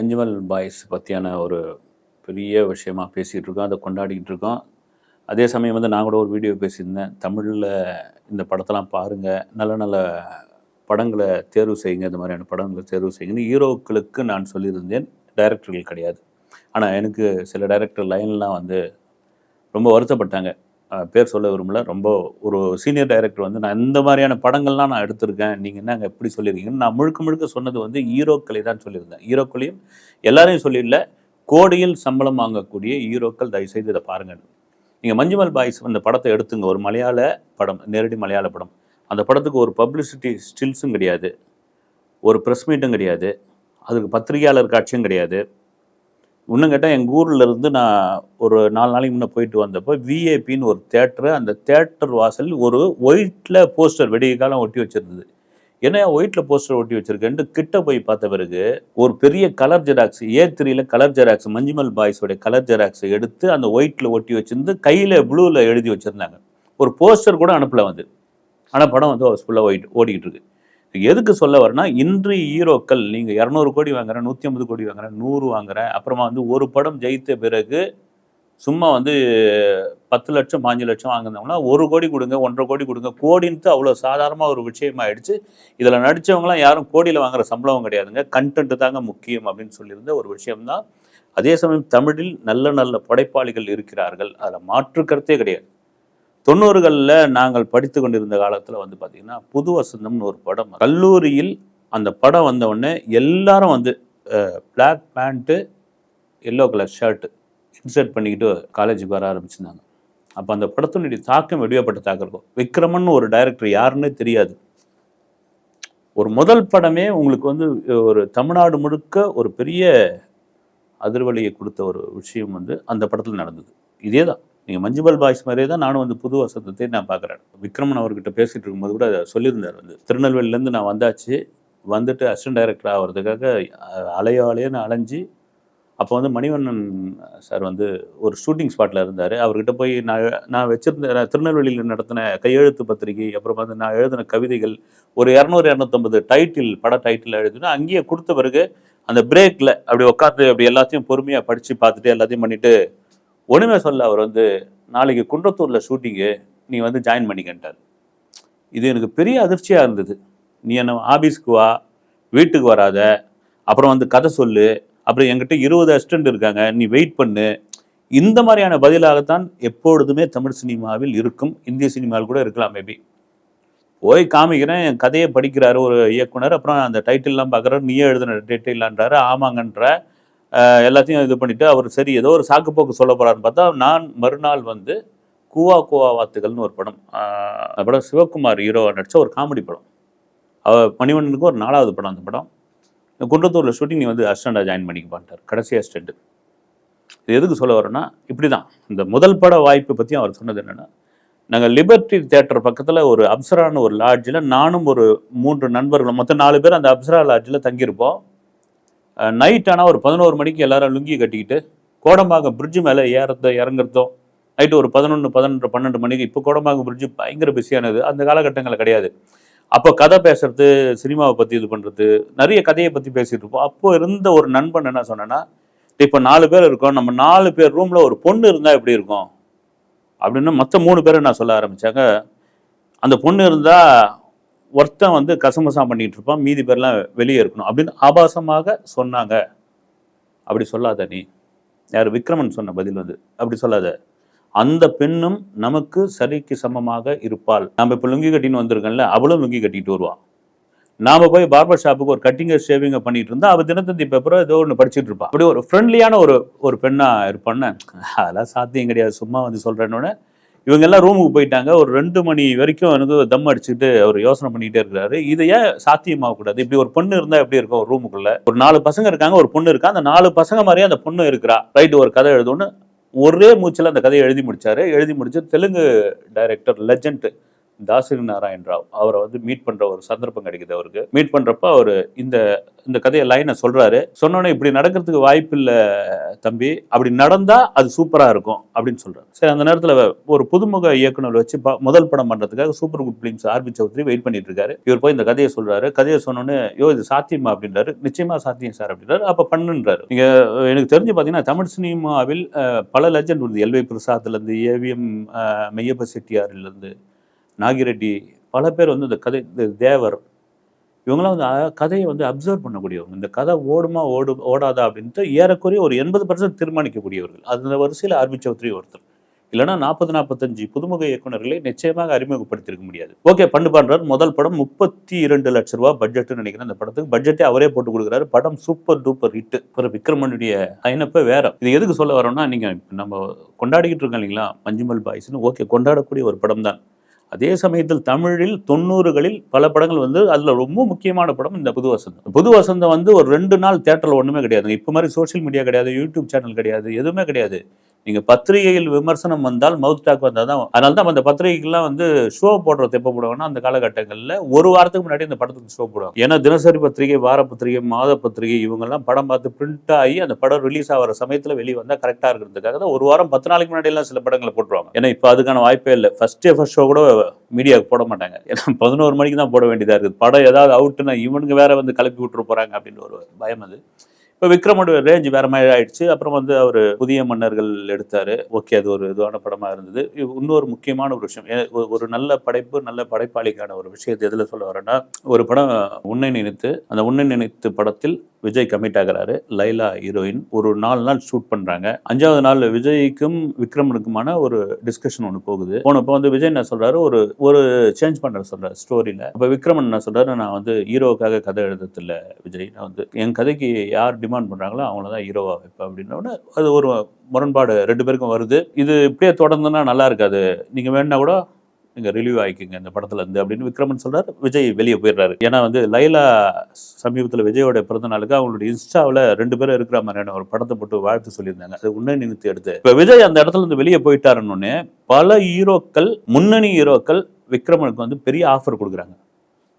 அஞ்சுமல் boys பற்றியான ஒரு பெரிய விஷயமா பேசிகிட்டு இருக்கோம் அதை கொண்டாடிக்கிட்டு இருக்கோம் அதே சமயம் வந்து நான் கூட ஒரு வீடியோ பேசியிருந்தேன். தமிழில் இந்த படத்தெல்லாம் பாருங்கள் நல்ல நல்ல படங்களை தேர்வு செய்யுங்க இந்த மாதிரியான படங்களை தேர்வு செய்யுங்கன்னு ஹீரோக்களுக்கு நான் சொல்லியிருந்தேன். டைரக்டர்கள் கிடையாது. ஆனால் எனக்கு சில டைரக்டர் லைன்லாம் வந்து ரொம்ப வருத்தப்பட்டாங்க. பேர் சொல்ல விரும்பல. ரொம்ப ஒரு சீனியர் டைரக்டர் வந்து நான் இந்த மாதிரியான படங்கள்லாம் நான் எடுத்திருக்கேன். நீங்கள் என்னங்க எப்படி சொல்லியிருக்கீங்கன்னு நான் முழுக்க முழுக்க சொன்னது வந்து ஹீரோக்களை தான் சொல்லியிருந்தேன். ஹீரோக்களையும் எல்லாரையும் சொல்லிடல கோடியில் சம்பளம் வாங்கக்கூடிய ஹீரோக்கள் தயவுசெய்து இதை பாருங்கள். நீங்கள் மஞ்சுமல் பாய்ஸ் அந்த படத்தை எடுத்துங்க. ஒரு மலையாள படம் நேரடி மலையாள படம். அந்த படத்துக்கு ஒரு பப்ளிசிட்டி ஸ்டில்ஸும் கிடையாது. ஒரு ப்ரெஸ் மீட்டும் கிடையாது. அதுக்கு பத்திரிகையாளர் காட்சியும் கிடையாது. இன்னும் கேட்டால் எங்கள் ஊரில் இருந்து நான் ஒரு நாலு நாளைக்கு முன்னே போயிட்டு வந்தப்போ விஏபின்னு ஒரு தேட்டரு அந்த தேட்டர் வாசல் ஒரு ஒயிட்டில் போஸ்டர் வெடிய காலம் ஒட்டி வச்சுருந்தது. என்ன ஒயிட்டில் போஸ்டர் ஒட்டி வச்சுருக்கேன்ட்டு கிட்ட போய் பார்த்த பிறகு ஒரு பெரிய கலர் ஜெராக்ஸ் ஏ த்ரீயில் கலர் ஜெராக்ஸ் மஞ்சுமல் பாய்ஸோட கலர் ஜெராக்ஸை எடுத்து அந்த ஒயிட்டில் ஒட்டி வச்சுருந்து கையில் ப்ளூவில் எழுதி வச்சுருந்தாங்க. ஒரு போஸ்டர் கூட அனுப்பல வந்து. ஆனால் படம் வந்து ஹவுஸ்ஃபுல்லாக ஒயிட் ஓடிக்கிட்டு இருக்கு. எதுக்கு சொல்ல வரனா இன்று ஹீரோக்கள் நீங்கள் இரநூறு கோடி வாங்குறேன் நூற்றி ஐம்பது கோடி வாங்குறேன் நூறு வாங்குறேன் அப்புறமா வந்து ஒரு படம் ஜெயித்த பிறகு சும்மா வந்து பத்து லட்சம் பாஞ்சு லட்சம் வாங்குனவங்கன்னா ஒரு கோடி கொடுங்க ஒன்றரை கோடி கொடுங்க கோடின்ட்டு அவ்வளோ சாதாரணமாக ஒரு விஷயமாயிடுச்சு இதில் நடித்தவங்களாம் யாரும் கோடியில் வாங்குற சம்பளம் கிடையாதுங்க. கண்டென்ட் தாங்க முக்கியம் அப்படின்னு சொல்லியிருந்த ஒரு விஷயம்தான். அதே சமயம் தமிழில் நல்ல நல்ல படைப்பாளிகள் இருக்கிறார்கள். அதில் மாற்று கருத்தே கிடையாது. தொண்ணூறுகளில் நாங்கள் படித்து கொண்டிருந்த காலத்தில் வந்து பார்த்திங்கன்னா புது வசந்தம்னு ஒரு படம் கல்லூரியில் அந்த படம் வந்தவுடனே எல்லாரும் வந்து black pant yellow colour shirt insert பண்ணிக்கிட்டு காலேஜுக்கு வர ஆரம்பிச்சிருந்தாங்க. அப்போ அந்த படத்தினுடைய தாக்கம் வெடிவப்பட்ட தாக்கம் இருக்கும். விக்ரமன் ஒரு டைரக்டர் யாருன்னே தெரியாது. ஒரு முதல் படமே உங்களுக்கு வந்து ஒரு தமிழ்நாடு முழுக்க ஒரு பெரிய அதிர்வலியை கொடுத்த ஒரு விஷயம் வந்து அந்த படத்தில் நடந்தது. இதே தான் நீங்கள் மஞ்சுபால் பாய்ஸ் மாதிரியே தான் நானும் வந்து புது வசந்தத்தை நான் பார்க்குறேன். விக்ரமன் அவர்கிட்ட பேசிகிட்டு இருக்கும்போது கூட அதை சொல்லியிருந்தார் வந்து திருநெல்வேலியிலேருந்து நான் வந்தாச்சு வந்துட்டு அசிஸ்டன்ட் டைரக்டர் ஆகிறதுக்காக அஹ், அலையோ அலையோன்னு அலைஞ்சு அப்போ வந்து மணிவண்ணன் சார் வந்து ஒரு ஷூட்டிங் ஸ்பாட்டில் இருந்தார். அவர்கிட்ட போய் நான் நான் வச்சுருந்த நான் திருநெல்வேலியில் நடத்தின கையெழுத்து பத்திரிகை அப்புறம் வந்து நான் எழுதின கவிதைகள் ஒரு இரநூறு இரநூத்தம்பது டைட்டில் பட டைட்டில் எழுதினா அங்கேயே கொடுத்த பிறகு அந்த பிரேக்கில் அப்படி உட்காந்து அப்படி எல்லாத்தையும் பொறுமையாக படித்து பார்த்துட்டு எல்லாத்தையும் பண்ணிவிட்டு ஒன்றுமே சொல்ல அவர் வந்து நாளைக்கு குன்றத்தூரில் ஷூட்டிங்கு நீ வந்து ஜாயின் பண்ணிக்கிட்டார் இது எனக்கு பெரிய அதிர்ச்சியாக இருந்தது. நீ என்ன ஆபீஸ்க்கு வா வீட்டுக்கு வராத அப்புறம் வந்து கதை சொல்லு அப்புறம் என்கிட்ட இருபது அசிஸ்டன்ட் இருக்காங்க நீ வெயிட் பண்ணு. இந்த மாதிரியான பதிலாகத்தான் எப்பொழுதுமே தமிழ் சினிமாவில் இருக்கும். இந்திய சினிமாவில் கூட இருக்கலாம் மேபி போய் காமிக்கிறேன் என் கதையை படிக்கிறாரு ஒரு இயக்குனர் அப்புறம் அந்த டைட்டில்லாம் பார்க்குறாரு நீயே எழுதுன டைட்டில்லான்றாரு ஆமாங்கன்ற எல்லாத்தையும் இது பண்ணிவிட்டு அவர் சரி ஏதோ ஒரு சாக்கு போக்கு சொல்ல போகிறாருன்னு பார்த்தா நான் மறுநாள் வந்து கூவா கூவா வாத்துகள்னு ஒரு படம் அந்த படம் சிவகுமார் ஹீரோ நடித்த ஒரு காமெடி படம். அவர் மணிவண்ணனுக்கு ஒரு நாலாவது படம் அந்த படம். குன்றத்தூரில் ஷூட்டிங் நீ வந்து அசிஸ்டண்டாக ஜாயின் பண்ணிக்க மாட்டார் கடைசி அசிஸ்டண்ட் இது எதுக்கு சொல்ல வரேன்னா இப்படி தான் இந்த முதல் பட வாய்ப்பை பற்றி அவர் சொன்னது என்னென்னா நாங்கள் லிபர்ட்டி தேட்டர் பக்கத்தில் ஒரு அப்சரான ஒரு லாட்ஜில் நானும் ஒரு மூன்று நண்பர்களும் மொத்தம் நாலு பேர் அந்த அப்சரா லாட்ஜில் தங்கியிருப்போம். நைட் ஆனால் ஒரு பதினோரு மணிக்கு எல்லாரும் லுங்கி கட்டிக்கிட்டு கோடம்பாக்கம் பிரிட்ஜு மேலே ஏறத இறங்குறதோ நைட்டு ஒரு பதினொன்று பதினொன்று பன்னெண்டு மணிக்கு இப்போ கோடம்பாக்கம் பிரிட்ஜு பயங்கர பிஸியானது அந்த காலகட்டங்களில் கிடையாது. அப்போ கதை பேசுறது சினிமாவை பற்றி இது பண்ணுறது நிறைய கதையை பற்றி பேசிகிட்டு இருப்போம். அப்போ இருந்த ஒரு நண்பன் என்ன சொன்னேன்னா இப்போ நாலு பேர் இருக்கோம். நம்ம நாலு பேர் ரூமில் ஒரு பொண்ணு இருந்தால் எப்படி இருக்கும்? அப்படின்னு மற்ற மூணு பேரை நான் சொல்ல ஆரம்பித்தாங்க அந்த பொண்ணு இருந்தால் ஒருத்தன் வந்து கசமசா பண்ணிட்டு இருப்பான் மீதி பேர்லாம் வெளியே இருக்கணும் அப்படின்னு ஆபாசமாக சொன்னாங்க. அப்படி சொல்லாத நீ. யார்? விக்ரமன் சொன்ன பதில் வந்து அப்படி சொல்லாத. அந்த பெண்ணும் நமக்கு சரிக்கு சமமாக இருப்பாள். நம்ம இப்போ லுங்கி கட்டின்னு வந்திருக்கோம்ல அவளும் லுங்கி கட்டிட்டு வருவான் நாம போய் பார்பர் ஷாப்புக்கு ஒரு கட்டிங்க ஷேவிங்க பண்ணிட்டு இருந்தா அவ தினத்தந்தி பேப்பரோ ஏதோ ஒன்று படிச்சுட்டு இருப்பான் அப்படி ஒரு ஃப்ரெண்ட்லியான ஒரு ஒரு பெண்ணா இருப்பான்னு அதெல்லாம் சாத்தியம் கிடையாது. சும்மா வந்து சொல்றேன்னொன்னே இவங்க எல்லாம் ரூமுக்கு போயிட்டாங்க. ஒரு ரெண்டு மணி வரைக்கும் எனக்கு தம் அடிச்சுட்டு அவர் யோசனை பண்ணிட்டே இருக்கிறாரு இது ஏன் சாத்தியமாக கூடாது இப்படி ஒரு பொண்ணு இருந்தா எப்படி இருக்கும் ஒரு ரூமுக்குள்ள ஒரு நாலு பசங்க இருக்காங்க ஒரு பொண்ணு இருக்கா? அந்த நாலு பசங்க மாதிரியே அந்த பொண்ணு இருக்கிறா. ரைட் ஒரு கதை எழுதணும்னு ஒரே மூச்சில் அந்த கதையை எழுதி முடிச்சாரு. எழுதி முடிச்சு தெலுங்கு டைரக்டர் லெஜண்ட் தாசிரி நாராயண் ராவ் அவரை வந்து மீட் பண்ற ஒரு சந்தர்ப்பம் கிடைக்குது அவருக்கு. மீட் பண்றப்ப அவர் இந்த இந்த கதையை லைனை சொல்றாரு. சொன்னோன்னே இப்படி நடக்கிறதுக்கு வாய்ப்பு இல்லை தம்பி. அப்படி நடந்தா அது சூப்பரா இருக்கும் அப்படின்னு சொல்றாரு. சரி அந்த நேரத்தில் ஒரு புதுமுக இயக்குனர் வச்சு முதல் படம் பண்றதுக்காக super good films RB Choudhary wait பண்ணிட்டு இருக்காரு இவர் போய் இந்த கதையை சொல்றாரு. கதையை சொன்னோன்னே யோ இது சாத்தியமா? அப்படின்றாரு. நிச்சயமா சாத்தியம் சார் அப்படின்றாரு. அப்ப பண்ணுன்றாரு. நீங்க எனக்கு தெரிஞ்சு பாத்தீங்கன்னா தமிழ் சினிமாவில் பல லெஜண்ட் உள்ளது. எல்வை பிரசாத்ல இருந்து ஏவிஎம் மெய்யப்ப செட்டியார்ல இருந்து நாகிரெட்டி பல பேர் வந்து இந்த கதை இந்த தேவர் இவங்களாம் வந்து கதையை வந்து அப்சர்வ் பண்ணக்கூடியவங்க. இந்த கதை ஓடுமா ஓடு ஓடாதா அப்படின்ட்டு ஏறக்குறைய ஒரு எண்பது பர்சன்ட் தீர்மானிக்கக்கூடியவர்கள். அந்த வரிசையில் ஆர்பி சௌத்ரி ஒருத்தர். இல்லைன்னா நாற்பது நாற்பத்தஞ்சு புதுமுக இயக்குனர்களை நிச்சயமாக அறிமுகப்படுத்தியிருக்க முடியாது. ஓகே பண்ணு பண்ணுறார் முதல் படம் முப்பத்தி இரண்டு லட்ச ரூபா பட்ஜெட்னு நினைக்கிறேன் அந்த படத்துக்கு. பட்ஜெட்டே அவரே போட்டு கொடுக்குறாரு. படம் சூப்பர் டூப்பர் ஹிட் அப்புறம் விக்ரமனுடைய லைனப்பே வேற. இது எதுக்கு சொல்ல வரோம்னா நீங்கள் நம்ம கொண்டாடிக்கிட்டு இருக்கோம் இல்லைங்களா? மஞ்சுமல் பாய்ஸ்னு ஓகே கொண்டாடக்கூடிய ஒரு படம் தான் அதே சமயத்தில் தமிழில் தொண்ணூறுகளில் பல படங்கள் வந்து அதுல ரொம்ப முக்கியமான படம் இந்த புது வசந்தம் புது வசந்தம் வந்து ஒரு ரெண்டு நாள் தேட்டரில் ஒண்ணுமே கிடையாதுங்க. இப்போ மாதிரி சோஷியல் மீடியா கிடையாது யூடியூப் சேனல் கிடையாது எதுவுமே கிடையாது. நீங்கள் பத்திரிகையில் விமர்சனம் வந்தால் மவுத் டாக் வந்தால் தான் அதனால தான் அந்த பத்திரிகைக்கெல்லாம் வந்து ஷோ போடுறது எப்போ போடுவாங்கன்னா அந்த காலகட்டங்களில் ஒரு வாரத்துக்கு முன்னாடி இந்த படத்துக்கு ஷோ போடுவாங்க. ஏன்னா தினசரி பத்திரிகை வார பத்திரிகை மாத பத்திரிகை இவங்கெல்லாம் படம் பார்த்து பிரிண்ட் ஆகி அந்த படம் ரிலீஸ் ஆகிற சமயத்தில் வெளியே வந்தால் கரெக்டாக இருக்கிறதுக்காக தான் ஒரு வாரம் பத்து நாளைக்கு முன்னாடி எல்லாம் சில படங்களை போட்டுருவாங்க. ஏன்னா இப்போ அதுக்கான வாய்ப்பே இல்லை. ஃபர்ஸ்ட் டே ஃபர்ஸ்ட் ஷோ கூட மீடியாவுக்கு போட மாட்டாங்க. ஏன்னா பதினோரு மணிக்கு தான் போட வேண்டியதாக இருக்குது. படம் ஏதாவது அவுட்டுன்னா இவனுங்க வேற வந்து கிளப்பி விட்டுரு போகிறாங்க அப்படின்னு ஒரு பயம் அது. இப்போ விக்ரமோட ரேஞ்ச் வேற மாதிரி ஆயிடுச்சு. அப்புறம் வந்து அவர் புதிய மன்னர்கள் எடுத்தாரு. ஓகே அது ஒரு இதுவான படமா இருந்தது. இன்னொரு முக்கியமான ஒரு விஷயம். ஒரு நல்ல படைப்பு நல்ல படைப்பாளிக்கான ஒரு விஷயத்தை எதுல சொல்ல வரேன்னா ஒரு படம் உன்னை நினைத்து அந்த உன்னை நினைத்து படத்தில் விஜய் கமிட் ஆகுறாரு. லைலா ஹீரோயின் ஒரு நாலு நாள் ஷூட் பண்றாங்க. அஞ்சாவது நாள் விஜய்க்கும் விக்ரமனுக்குமான ஒரு டிஸ்கஷன் ஒன்று போகுது. போனப்போ வந்து விஜய் என்ன சொல்றாரு? ஒரு ஒரு சேஞ்ச் பண்ற சொல்கிறார் ஸ்டோரியில அப்ப விக்ரமன் என்ன சொல்றாரு? நான் வந்து ஹீரோவுக்காக கதை எழுதுறதில்ல விஜய். நான் வந்து என் கதைக்கு யார் டிமாண்ட் பண்ணுறாங்களோ அவங்கள தான் ஹீரோவாக வைப்பேன் அப்படின்னோட அது ஒரு முரண்பாடு ரெண்டு பேருக்கும் வருது. இது இப்படியே தொடர்ந்துன்னா நல்லா இருக்காது. நீங்கள் வேணா கூட நீங்கள் ரிலீவ் ஆகிக்கிங்க இந்த படத்துல இருந்து அப்படின்னு விக்ரமன் சொல்கிறார் விஜய் வெளியே போயிடுறாரு. ஏன்னா வந்து லைலா சமீபத்தில் விஜயோட பிறந்த நாளுக்கு அவங்களுடைய இன்ஸ்டாவில் ரெண்டு பேரும் இருக்கிற மாதிரியான ஒரு படத்தை போட்டு வாழ்த்து சொல்லியிருந்தாங்க. அது உன்னை நினைத்து எடுத்து. இப்போ விஜய் அந்த இடத்துல இருந்து வெளியே போயிட்டாருன்னு பல ஹீரோக்கள் முன்னணி ஹீரோக்கள் விக்ரமனுக்கு வந்து பெரிய ஆஃபர் கொடுக்குறாங்க.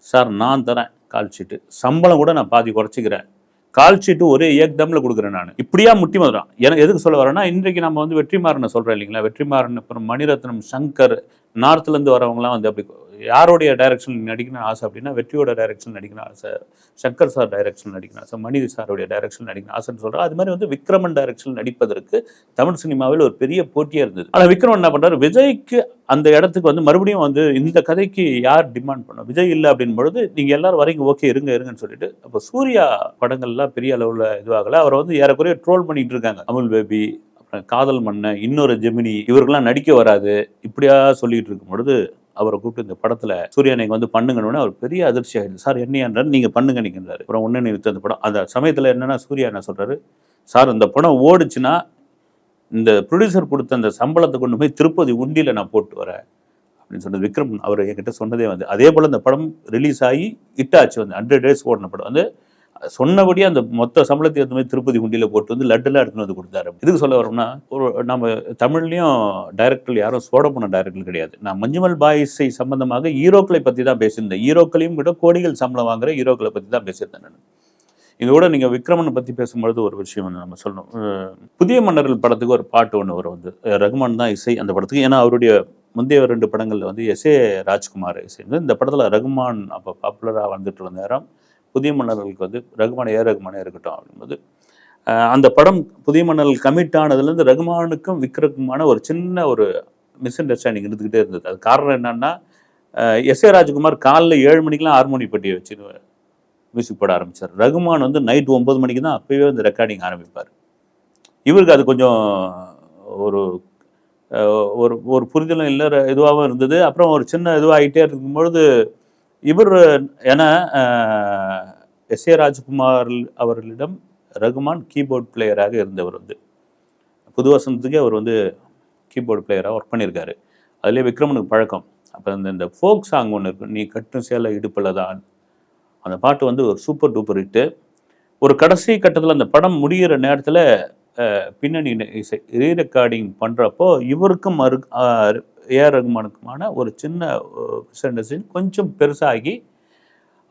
சார் நான் தரேன் கால் ஷீட்டு சம்பளம் கூட நான் பாதி குறைச்சிக்கிறேன். கால் ஷீட்டு ஒரே ஏக்தமில் கொடுக்குறேன் நான். இப்படியா முட்டி மதுரம் எனக்கு எதுக்கு சொல்ல வரேன்னா இன்றைக்கு நம்ம வந்து வெற்றிமாறனை சொல்கிறேன் இல்லைங்களா? வெற்றிமாறன் அப்புறம் மணிரத்னம் சங்கர் நார்த்லேருந்து வரவங்களாம் வந்து அப்படி யாருடைய டைரக்ஷன் நடிக்கணும் ஆசை அப்படின்னா வெற்றியோட டைரக்ஷன் நடிக்கணும் ஆசை. சங்கர் சார் டைரக்ஷன் நடிக்கணும் ஆசை. மணி சாருடைய டைரக்ஷன் நடிக்கணும் ஆசைன்னு சொல்கிறேன் அது மாதிரி வந்து விக்ரமன் டைரக்ஷன் நடிப்பதற்கு தமிழ் சினிமாவில் ஒரு பெரிய போட்டியாக இருந்தது. ஆனால் விக்ரமன் என்ன பண்ணுறாரு விஜய்க்கு அந்த இடத்துக்கு வந்து மறுபடியும் வந்து இந்த கதைக்கு யார் டிமாண்ட் பண்ணும் விஜய் இல்லை அப்படின் பொழுது நீங்கள் எல்லாரும் வரீங்க ஓகே இருங்க இருங்கன்னு சொல்லிட்டு அப்போ சூர்யா படங்கள்லாம் பெரிய அளவில் இதுவாகல. அவரை வந்து ஏறக்குறைய ட்ரோல் பண்ணிட்டு இருக்காங்க. அமுல் பேபி அப்புறம் காதல் மன்னன் இன்னொரு ஜெமினி இவர்கள்லாம் நடிக்க வராது. இப்படியா சொல்லிட்டு இருக்கும் பொழுது அவரை கூப்பிட்டு இந்த படத்துல சூர்யா நீங்க வந்து பண்ணுங்கன்னு அவர் பெரிய அதிர்ச்சி ஆயிடுது. சார் என்னையான்றாரு நீங்க பண்ணுங்க நீங்கன்றாரு அப்புறம் ஒன்று நிறுத்த அந்த படம். அந்த சமயத்துல என்னன்னா சூர்யா என்ன சொல்றாரு? சார் இந்த படம் ஓடுச்சுன்னா இந்த ப்ரொடியூசர் கொடுத்த அந்த சம்பளத்தை கொண்டு போய் திருப்பதி உண்டியில நான் போட்டு வரேன் அப்படின்னு சொன்னது விக்ரம் அவர் என்கிட்ட சொன்னதே வந்து. அதே போல் இந்த படம் ரிலீஸ் ஆகி ஹிட் ஆச்சு வந்து. ஹண்ட்ரட் டேஸ் ஓடின படம். வந்து சொன்னபடியே அந்த மொத்த சம்பளத்தை எடுத்து திருப்பதி குண்டியில் போட்டு வந்து லட்டுலாம் எடுத்துன்னு வந்து கொடுத்தாரு. இதுக்கு சொல்ல வரோம்னா ஒரு நம்ம தமிழ்லையும் டைரக்டர் யாரும் சோட போன டைரக்டர் கிடையாது. நான் மஞ்சுமல் பாய்ஸை சம்பந்தமாக ஹீரோக்களை பற்றி தான் பேசியிருந்தேன். ஹீரோக்களையும் விட கோடிகள் சம்பளம் வாங்குற ஹீரோக்களை பற்றி தான் பேசியிருந்தேன் நான். இதோட நீங்கள் நீங்க விக்ரமனை பற்றி பேசும்பொழுது ஒரு விஷயம் வந்து நம்ம சொல்லணும். புதிய மன்னர்கள் படத்துக்கு ஒரு பாட்டு ஒன்று வரும் வந்து. ரகுமான் தான் இசை அந்த படத்துக்கு. ஏன்னா அவருடைய முந்தைய ரெண்டு படங்களில் வந்து எஸ் ஏ ராஜ்குமார் இசை வந்து இந்த படத்தில் ரகுமான் அப்போ பாப்புலராக வந்துட்டு இருந்த நேரம் புதிய மன்னர்களுக்கு வந்து ரகுமான் ஏ ரகுமானே இருக்கட்டும் அப்படிங்கும்போது அந்த படம் புதிய மன்னர்கள் கமிட் ஆனதுலேருந்து ரகுமானுக்கும் விக்ரமுமான ஒரு சின்ன ஒரு மிஸ் அண்டர்ஸ்டாண்டிங் இருந்துக்கிட்டே இருந்தது. அது காரணம் என்னன்னா எஸ் ஏ ராஜ்குமார் காலைல ஏழு மணிக்கெலாம் ஹார்மோனி பெட்டியை வச்சு மியூசிக் போட ஆரம்பித்தார் ரகுமான் வந்து நைட் ஒம்பது மணிக்கு தான் அப்பவே வந்து ரெக்கார்டிங் ஆரம்பிப்பார். இவருக்கு அது கொஞ்சம் ஒரு ஒரு ஒரு புரிதலும் இல்லை இதுவாகவும் இருந்தது. அப்புறம் ஒரு சின்ன இதுவாகிட்டே இருக்கும்பொழுது இவர் ஏன்னா எஸ் ஏ ராஜ்குமார் அவர்களிடம் ரகுமான் கீபோர்ட் பிளேயராக இருந்தவர் வந்து. புது வசந்தத்துக்கு அவர் வந்து கீபோர்டு பிளேயராக ஒர்க் பண்ணியிருக்காரு. அதுலேயே விக்ரமனுக்கு பழக்கம். அப்போ அந்த இந்த ஃபோக் சாங் ஒன்று இருக்கும் நீ கட்டும் சேலை இடுப்பில் தான். அந்த பாட்டு வந்து ஒரு சூப்பர் டூப்பர் ஹிட்டு ஒரு கடைசி கட்டத்தில் அந்த படம் முடிகிற நேரத்தில் பின்னணி இசை ரீ ரெக்கார்டிங் பண்ணுறப்போ இவருக்கும் மறு ஏஆர் ரகுமானுக்குமான ஒரு சின்ன மிஸ்அண்டர்ஸ்டாண்டிங் கொஞ்சம் பெருசாகி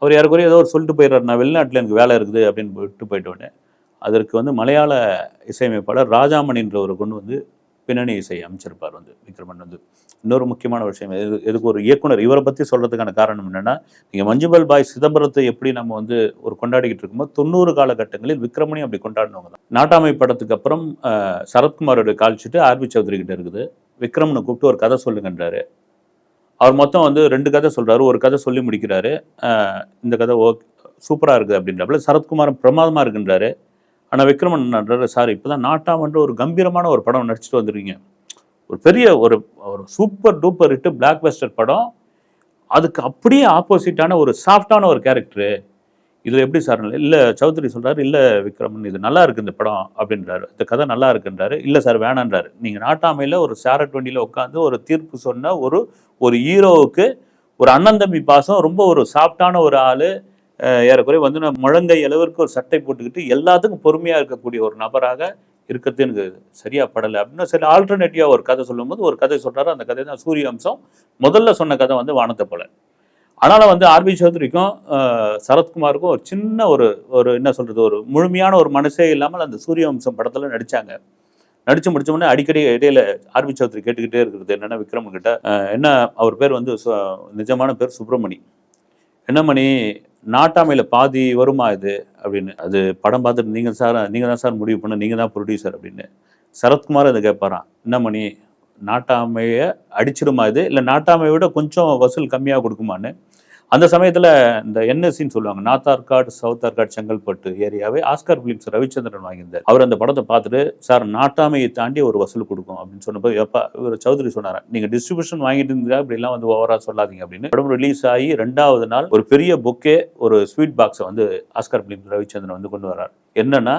அவர் யாருக்குரிய ஏதோ ஒரு சொல்லிட்டு போயிடுறாரு. நான் வெளிநாட்டில் எனக்கு வேலை இருக்குது அப்படின்னு விட்டு போயிட்டு உடனே அதற்கு வந்து மலையாள இசையமைப்பாளர் ராஜாமணின்றவரை கொண்டு வந்து பின்னணி இசை அமைச்சிருப்பார் வந்து விக்ரமன் வந்து. இன்னொரு முக்கியமான விஷயம் எது எதுக்கு ஒரு இயக்குனர்? இவரை பற்றி சொல்கிறதுக்கான காரணம் என்னென்னா நீங்கள் மஞ்சுபல் பாய் சிதம்பரத்தை எப்படி நம்ம வந்து ஒரு கொண்டாடிக்கிட்டு இருக்கும்போது தொண்ணூறு காலகட்டங்களில் விக்ரமனையும் அப்படி கொண்டாடினவங்க தான். நாட்டாமை படத்துக்கு அப்புறம் சரத்குமாரோட கால்ச்சிட்டு ஆர்பி சௌத்ரி கிட்ட இருக்குது. விக்ரமனை கூப்பிட்டு ஒரு கதை சொல்லுங்கன்றாரு. அவர் மொத்தம் வந்து ரெண்டு கதை சொல்கிறாரு ஒரு கதை சொல்லி முடிக்கிறாரு. இந்த கதை ஓக் சூப்பராக இருக்குது அப்படின்றப்பல. சரத்குமார் பிரமாதமாக இருக்குன்றாரு. ஆனால் விக்ரமன் என்னன்றாரு சார் இப்போ தான் நாட்டாமன்ற ஒரு கம்பீரமான ஒரு படம் நடிச்சுட்டு வந்துருக்கீங்க. ஒரு பெரிய ஒரு ஒரு super duper hit blockbuster படம். அதுக்கு அப்படியே ஆப்போசிட்டான ஒரு சாஃப்டான ஒரு கேரக்டரு இதில் எப்படி சார் இல்லை சௌத்ரி சொல்கிறாரு இல்லை விக்ரமன் இது நல்லா இருக்கு இந்த படம் அப்படின்றாரு. இந்த கதை நல்லா இருக்குன்றாரு. இல்லை சார் வேணான்றாரு. நீங்கள் நாட்டாமையில் ஒரு சார வண்டியில் உட்காந்து ஒரு தீர்ப்பு சொன்ன ஒரு ஒரு ஹீரோவுக்கு ஒரு அண்ணன் தம்பி பாசம் ரொம்ப ஒரு சாஃப்டான ஒரு ஆள் ஏறக்குறைய வந்து நான் முழங்கை அளவிற்கு ஒரு சட்டை போட்டுக்கிட்டு எல்லாத்துக்கும் பொறுமையாக இருக்கக்கூடிய ஒரு நபராக இருக்கிறது எனக்கு சரியாக படலை. அப்படின்னா சரி ஆல்டர்னேட்டிவாக ஒரு கதை சொல்லும்போது ஒரு கதை சொல்கிறாரு அந்த கதை தான் சூரிய அம்சம் முதல்ல சொன்ன கதை வந்து வானத்தை போல. அதனால் வந்து ஆர்பி சௌத்ரிக்கும் சரத்குமாருக்கும் ஒரு சின்ன ஒரு ஒரு என்ன சொல்கிறது ஒரு முழுமையான ஒரு மனசே இல்லாமல் அந்த சூரிய வம்சம் நடித்தாங்க நடிச்சு முடிச்ச உடனே அடிக்கடி இடையில ஆர்பி சௌத்ரி கேட்டுக்கிட்டே இருக்கிறது. என்னன்னா விக்ரம்கிட்ட என்ன அவர் பேர் வந்து சு- நிஜமான பேர் சுப்பிரமணி. என்ன மணி நாட்டாமையில் பாதி வருமா இது? அப்படின்னு. அது படம் பார்த்துட்டு நீங்கள் சார் நீங்கள் தான் சார் முடிவு பண்ண நீங்கள் தான் ப்ரொடியூசர் அப்படின்னு. சரத்குமார் அதை கேட்பாரான் என்ன மணி நாட்டாமையை அடிச்சிடுமா இது? இல்லை நாட்டாமையை விட கொஞ்சம் வசூல் கம்மியாக கொடுக்குமான்னு? அந்த சமயத்தில் இந்த என்எஸ்சின்னு சொல்லுவாங்க நார்த் ஆர்காட் சவுத் ஆர்காட் செங்கல்பட்டு ஏரியாவே ஆஸ்கார் பிலிம்ஸ் ரவிச்சந்திரன் வாங்கியிருந்தார். அவர் அந்த படத்தை பார்த்துட்டு சார் நாட்டாமையை தாண்டி ஒரு வசூல் கொடுக்கும் அப்படின்னு சொன்னப்போ எப்பா இவர் சௌத்ரி சொன்னார்? நீங்கள் டிஸ்ட்ரிபியூஷன் வாங்கிட்டு இருந்தா இப்படிலாம் வந்து ஓவரா சொல்லாதீங்க அப்படின்னு. படம் ரிலீஸ் ஆகி ரெண்டாவது நாள் ஒரு பெரிய புக்கே ஒரு ஸ்வீட் பாக்ஸை வந்து ஆஸ்கார் பிலிம்ஸ் ரவிச்சந்திரன் வந்து கொண்டு வர்றார். என்னன்னா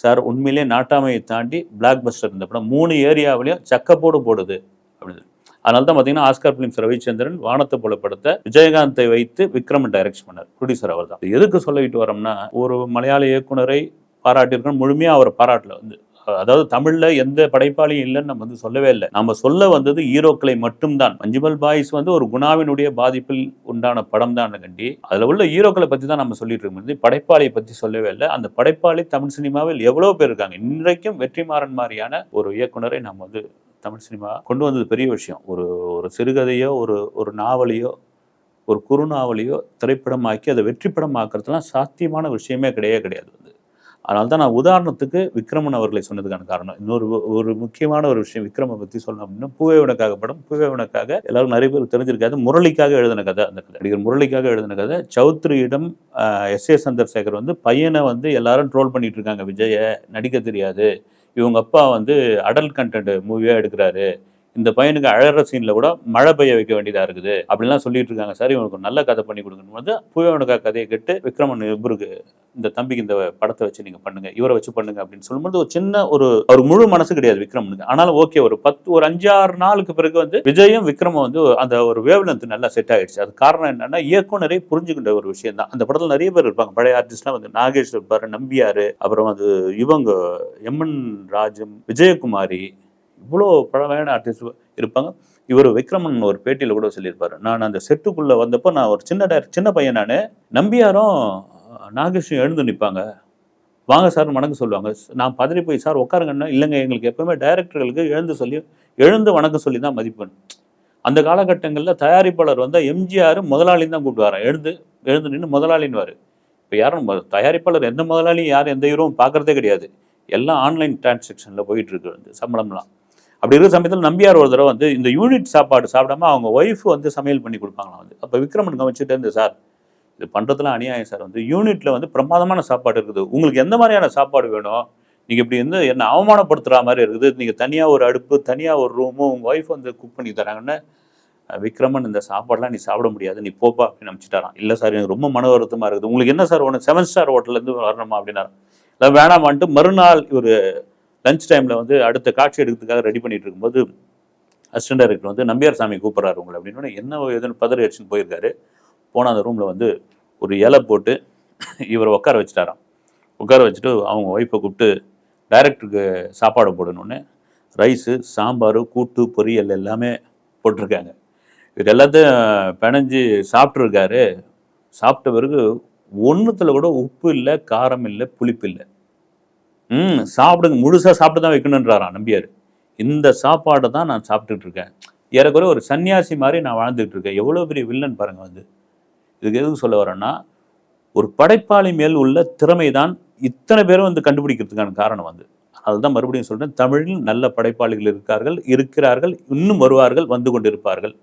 சார் உண்மையிலே நாட்டாமையை தாண்டி பிளாக் பஸ்டர் இந்த படம் மூணு ஏரியாவிலையும் சக்கப்போடு போடுது அப்படின்னு. அதனால தான் பார்த்தீங்கன்னா ஆஸ்கார் பிலிம்ஸ் ரவிச்சந்திரன் வானத்தை போல படத்தை விஜயகாந்தை வைத்து விக்ரமன் டைரக்ஷன் பண்ணார். ப்ரொடியூசர் அவர் தான் எதுக்கு சொல்லிட்டு வரோம்னா ஒரு மலையாள இயக்குனரை பாராட்டியிருக்கணும் முழுமையாக அவர் பாராட்டல வந்து. அதாவது தமிழ்ல எந்த படைப்பாளியும் இல்லைன்னு நம்ம வந்து சொல்லவே இல்லை. நம்ம சொல்ல வந்தது ஹீரோக்களை மட்டும்தான். மஞ்சுமல் பாய்ஸ் வந்து ஒரு குணாவினுடைய பாதிப்பில் உண்டான படம் தான் கண்டி. அதுல உள்ள ஹீரோக்களை பத்தி தான் நம்ம சொல்லிட்டு இருக்கோம். படைப்பாளியை பத்தி சொல்லவே இல்லை. அந்த படைப்பாளி தமிழ் சினிமாவில் எவ்வளவு பேர் இருக்காங்க. இன்றைக்கும் வெற்றிமாறன் மாதிரியான ஒரு இயக்குனரை நம்ம வந்து தமிழ் சினிமா கொண்டு வந்தது பெரிய விஷயம். ஒரு ஒரு சிறுகதையோ ஒரு ஒரு நாவலையோ ஒரு குறுநாவலையோ திரைப்படமாக்கி அதை வெற்றி படமாக்குறதுலாம் சாத்தியமான விஷயமே கிடையவே கிடையாது. வந்து அதனால தான் நான் உதாரணத்துக்கு விக்ரமன் அவர்களை சொன்னதுக்கான காரணம். இன்னொரு ஒரு முக்கியமான ஒரு விஷயம் விக்ரமை பற்றி சொல்லணும் அப்படின்னா பூவே உனக்காக படம் பூவே உனக்காக எல்லாரும் நிறைய பேர் தெரிஞ்சிருக்காது. முரளிக்காக எழுதின கதை அந்த கதை. நடிகர் முரளிக்காக எழுதின கதை. சௌத்ரியிடம் எஸ். ஏ. சந்திரசேகர் வந்து பையனை வந்து எல்லாரும் ட்ரோல் பண்ணிட்டு இருக்காங்க. விஜய நடிக்க தெரியாது. இவங்க அப்பா வந்து அடல்ட் கண்டென்ட் மூவியாக எடுக்கிறாரு. இந்த பையனுக்கு அழகிற சீனில் கூட மழை பெய்ய வைக்க வேண்டியதாக இருக்குது. அப்படிலாம் சொல்லிட்டு இருக்காங்க. சார் இவனுக்கு நல்ல கதை பண்ணி கொடுக்கணும் வந்து புயவனுக்கா கதையை கேட்டு விக்ரமன் இவருக்கு இந்த தம்பிக்கு இந்த படத்தை வச்சு நீங்கள் பண்ணுங்க இவரை வச்சு பண்ணுங்க அப்படின்னு சொல்லும்போது ஒரு சின்ன ஒரு ஒரு முழு மனசு கிடையாது விக்ரமனுக்கு. ஆனாலும் ஓகே ஒரு பத்து ஒரு அஞ்சாறு நாளுக்கு பிறகு வந்து விஜயும் விக்ரமும் வந்து அந்த ஒரு வேவ்லென்த் நல்லா செட் ஆகிடுச்சு அது காரணம் என்னன்னா இயக்குனரே புரிஞ்சுக்கின்ற ஒரு விஷயம் தான். அந்த படத்தில் நிறைய பேர் இருப்பாங்க. பழைய ஆர்டிஸ்ட்லாம் வந்து நாகேஷ் இருப்பார் நம்பியார் அப்புறம் வந்து இவங்க எம்என் ராஜம் விஜயகுமாரி இவ்வளோ பழமையான ஆர்டிஸ்ட் இருப்பாங்க. இவர் விக்ரமன் ஒரு பேட்டியில் கூட சொல்லியிருப்பார். நான் அந்த செட்டுக்குள்ளே வந்தப்போ நான் ஒரு சின்ன டயர் சின்ன பையன் நான். நம்பியாரும் நாகேஷும் எழுந்து நிற்பாங்க வாங்க சார் வணக்கம் சொல்லுவாங்க. நான் பதறி போய் சார் உட்காருங்கன்னா இல்லைங்க எங்களுக்கு எப்பவுமே டைரக்டர்களுக்கு எழுந்து சொல்லி எழுந்து வணக்கம் சொல்லி தான் மதிப்பேன் அந்த காலகட்டங்களில் தயாரிப்பாளர் வந்தால் எம்ஜிஆர் முதலாளின்னு தான் கூப்பிட்டு வரேன் எழுந்து எழுந்து நின்று முதலாளின்னுவார். இப்போ யாரும் தயாரிப்பாளர் எந்த முதலாளியும் யார் எந்த ஹீரோவும் பார்க்குறதே கிடையாது. எல்லாம் ஆன்லைன் டிரான்சாக்ஷனில் போயிட்டுருக்கு வந்து சம்பளம்லாம். அப்படி இருக்கிற சமயத்தில் நம்பியார் ஒரு தடவை வந்து இந்த யூனிட் சாப்பாடு சாப்பிடாம அவங்க ஒய்ஃப் வந்து சமையல் பண்ணி கொடுப்பாங்களாம் வந்து. அப்போ விக்ரமன் கவனிச்சுட்டு இருந்து சார் இது பண்ணுறதுலாம் அநியாயம் சார். வந்து யூனிட்டில் வந்து பிரமாதமான சாப்பாடு இருக்குது. உங்களுக்கு எந்த மாதிரியான சாப்பாடு வேணும்? நீங்கள் இப்படி வந்து என்ன அவமானப்படுத்துகிற மாதிரி இருக்குது. நீங்கள் தனியாக ஒரு அடுப்பு தனியாக ஒரு ரூமும் உங்கள் ஒய்ஃப் வந்து குக் பண்ணி தராங்கன்னு விக்ரமன் இந்த சாப்பாடெலாம் நீ சாப்பிட முடியாது. நீ போப்பா அப்படின்னு அனுப்பிச்சிட்டாராம். இல்லை சார் எனக்கு ரொம்ப மன வருத்தமாக இருக்குது. உங்களுக்கு என்ன சார் ஒன்று செவன் ஸ்டார் ஹோட்டல்லேருந்து வரணுமா? அப்படின்னாரு இல்லை வேணாமான்ட்டு மறுநாள் இவர் லஞ்ச் டைமில் வந்து அடுத்த காட்சி எடுக்கிறதுக்காக ரெடி பண்ணிட்டு இருக்கும்போது அசிஸ்டன்ட் டைரக்டர் வந்து நம்பியார் சாமி கூப்பிட்றாரு உங்களை அப்படின்னு என்ன எதுன்னு பதறி அடிச்சுன்னு போயிருக்காரு. போனால் அந்த ரூமில் வந்து ஒரு இலை போட்டு இவரை உட்கார வச்சுட்டாராம். உட்கார வச்சுட்டு அவங்க ஒய்ஃபை கூப்பிட்டு டைரக்டருக்கு சாப்பாடு போடணுன்னு ரைஸு சாம்பார் கூட்டு பொரியல் எல்லாமே போட்டிருக்காங்க. இது எல்லாத்தையும் பிணைஞ்சு சாப்பிட்ருக்காரு சாப்பிட்ட பிறகு ஒன்றுத்தில் கூட உப்பு இல்லை காரம் இல்லை புளிப்பு இல்லை. ம் சாப்பிடுங்க. முழுசாக சாப்பிட்டு தான் வைக்கணுன்றாரா நம்பியார். இந்த சாப்பாடை தான் நான் சாப்பிட்டுட்டு இருக்கேன் ஏறக்குறைய ஒரு சன்னியாசி மாதிரி நான் வாழ்ந்துட்டு இருக்கேன் எவ்வளோ பெரிய வில்லன் பாருங்க வந்து. இதுக்கு எதுக்கு சொல்ல வரேன்னா ஒரு படைப்பாளி மேல் உள்ள திறமை தான் இத்தனை பேரும் வந்து கண்டுபிடிக்கிறதுக்கான காரணம் வந்து. அதுதான் மறுபடியும் சொல்கிறேன் தமிழில் நல்ல படைப்பாளிகள் இருக்கார்கள் இருக்கிறார்கள் இன்னும் வருவார்கள் வந்து கொண்டிருப்பார்கள்.